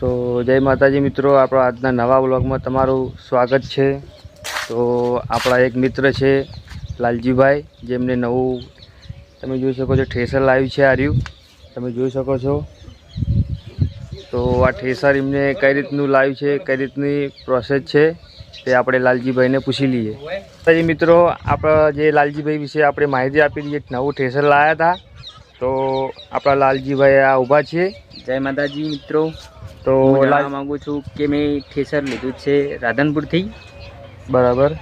તો જય માતાજી મિત્રો, આપણા આજના નવા બ્લોગમાં તમારું સ્વાગત છે. તો આપણા એક મિત્ર છે, લાલજીભાઈ, જેમને નવું તમે જોઈ શકો છો, ઠેસર લાવ્યું છે આર્યું તમે જોઈ શકો છો. તો આ ઠેસર એમને કઈ રીતનું લાવ્યું છે, કઈ રીતની પ્રોસેસ છે, તે આપણે લાલજીભાઈને પૂછી લઈએ. માતાજી મિત્રો, આપણા જે લાલજીભાઈ વિશે આપણે માહિતી આપી દઈએ, નવું ઠેસર લાવ્યા હતા. તો આપણા લાલજીભાઈ આ ઊભા છે. જય માતાજી મિત્રો. તો જણાવવા માંગુ છું કે મેં ઠેસર લીધું છે રાધનપુરથી. બરાબર.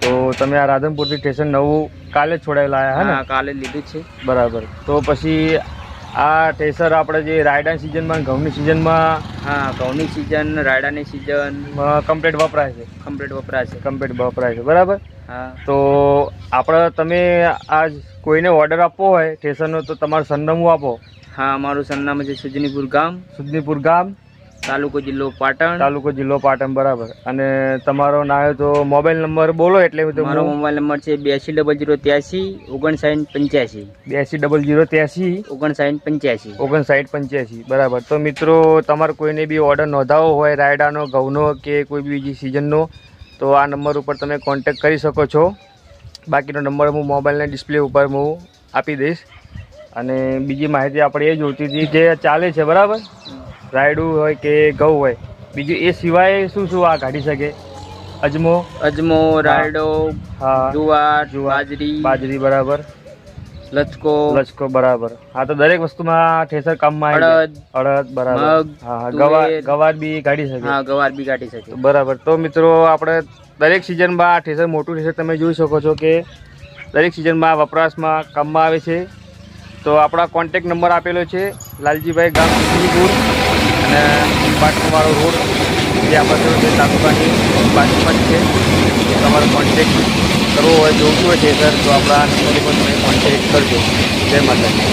તો તમે આ રાધનપુરથી ઠેસર નવું કાલે જ છોડાયેલા આવ્યા હા કાલે લીધું છે. બરાબર. તો પછી આ ટેસર આપણે જે રાયડા સિઝનમાં ઘઉંની સિઝનમાં હા ઘઉંની સિઝન રાયડાની સિઝન કમ્પ્લીટ વપરાય છે. કમ્પ્લીટ છે. કમ્પ્લીટ વપરાય છે. બરાબર? હા. તો આપણે તમે આ કોઈને ઓર્ડર આપવો હોય ટેસરનો તો તમારું સરનામું આપો. હા અમારું સરનામું છે સુજનીપુર ગામ. સુજનીપુર ગામ. તાલુકો જિલ્લો પાટણ. તાલુકો જિલ્લો પાટણ બરાબર. અને તમારો ના હોય તો મોબાઈલ નંબર બોલો એટલે મારો મોબાઈલ નંબર છે બ્યાસી ડબલ જીરો ત્યાસી ઓગણસાઠ પંચ્યાસી. બ્યાસી ડબલ જીરો ત્યાસી ઓગણસાઠ પંચ્યાસી. ઓગણસાઠ પંચ્યાસી. બરાબર. તો મિત્રો તમારે કોઈને બી ઓર્ડર નોંધાવવો હોય રાયડાનો ઘઉંનો કે કોઈ બી બીજી સિઝનનો તો આ નંબર ઉપર તમે કોન્ટેક કરી શકો છો. બાકીનો નંબર હું મોબાઈલના ડિસ્પ્લે ઉપર હું આપી દઈશ. અને બીજી માહિતી આપણે એ જોઈતી હતી જે ચાલે છે બરાબર? રાયડું હોય કે ઘઉં હોય બીજું એ સિવાય શું શું આ કાઢી શકે? અજમો? અજમો રાયડો હા. જુવાર જુવાજરી બાજરી બાજરી બરાબર. લચકો. લચકો બરાબર. હા તો દરેક વસ્તુમાં ઠેસર કામમાં અડદ અડદ બરાબર. હા. ગવાર ગવાર બી કાઢી શકે. હા ગવાર બી કાઢી શકે. બરાબર. તો મિત્રો આપણે દરેક સિઝનમાં આ ઠેસર મોટું ઠેસર તમે જોઈ શકો છો કે દરેક સિઝનમાં વપરાશમાં કામમાં આવે છે. તો આપણા કોન્ટેક નંબર આપેલો છે, લાલજીભાઈ ગામ સુખનીપુર અને પાટણવાળો રોડ, જે આપણે છે, તાલુકાની બાજુમાં છે. તમારો કોન્ટેક કરવો હોય જોઈતું હોય ઠેસર તો આપણા નંબર પર તમે કોન્ટેક કરજો. જય માતાજી.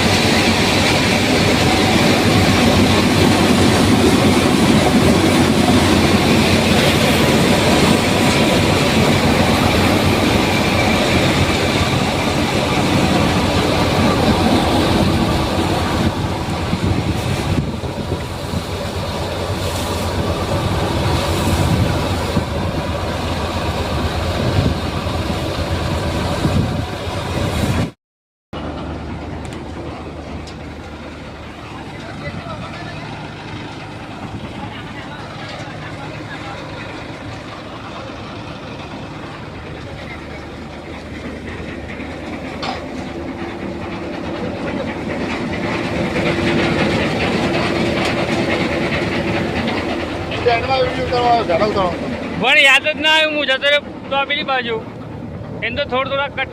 પણ યાદ જ ના આવ્યું હું જતો રહ્યો તો પેલી બાજુ. એમ તો થોડું થોડા કટ